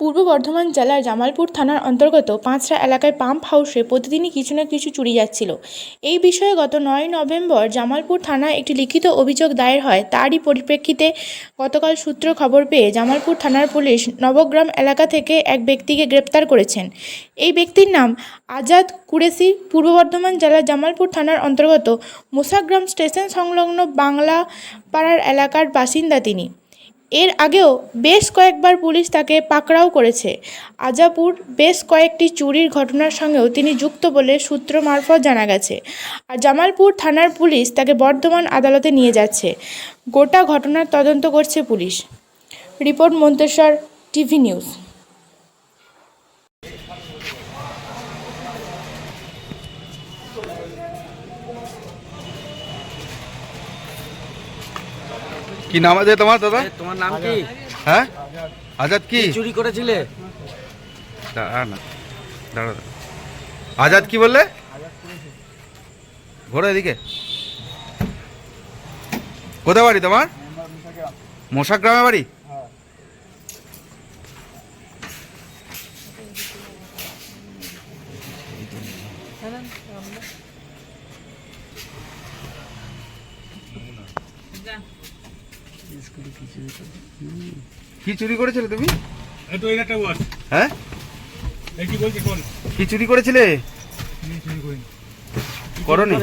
পূর্ব বর্ধমান জেলার জামালপুর থানার অন্তর্গত পাঁচরা এলাকায় পাম্প হাউসে প্রতিদিনই কিছু না কিছু চুরি যাচ্ছিল। এই বিষয়ে গত নয় নভেম্বর জামালপুর থানায় একটি লিখিত অভিযোগ দায়ের হয়। তারই পরিপ্রেক্ষিতে গতকাল সূত্র খবর পেয়ে জামালপুর থানার পুলিশ নবগ্রাম এলাকা থেকে এক ব্যক্তিকে গ্রেপ্তার করেছেন। এই ব্যক্তির নাম আজাদ কুরেশি। পূর্ব বর্ধমান জেলার জামালপুর থানার অন্তর্গত মোসাগ্রাম স্টেশন সংলগ্ন বাংলা পাড়ার এলাকার বাসিন্দা তিনি। এর আগেও বেশ কয়েকবার পুলিশ তাকে পাকড়াও করেছে। আজাপুর বেশ কয়েকটি চুরির ঘটনার সঙ্গেও তিনি যুক্ত বলে সূত্র মারফত জানা গেছে। আর জামালপুর থানার পুলিশ তাকে বর্ধমান আদালতে নিয়ে যাচ্ছে। গোটা ঘটনার তদন্ত করছে police. Report Manteswar, TV news. কি নাম আছে তোমার দাদা? তোমার নাম কি? হ্যাঁ? আজাদ কি? চুরি করেছিলে? না দাঁড়া। আজাদ কি বললে? ঘোরো এদিকে। কোথায় বাড়ি তোমার? মশা গ্রামে বাড়ি? কি চুরি করেছিলে তুমি? হ্যাঁ? কি চুরি করেছিলে? করনি?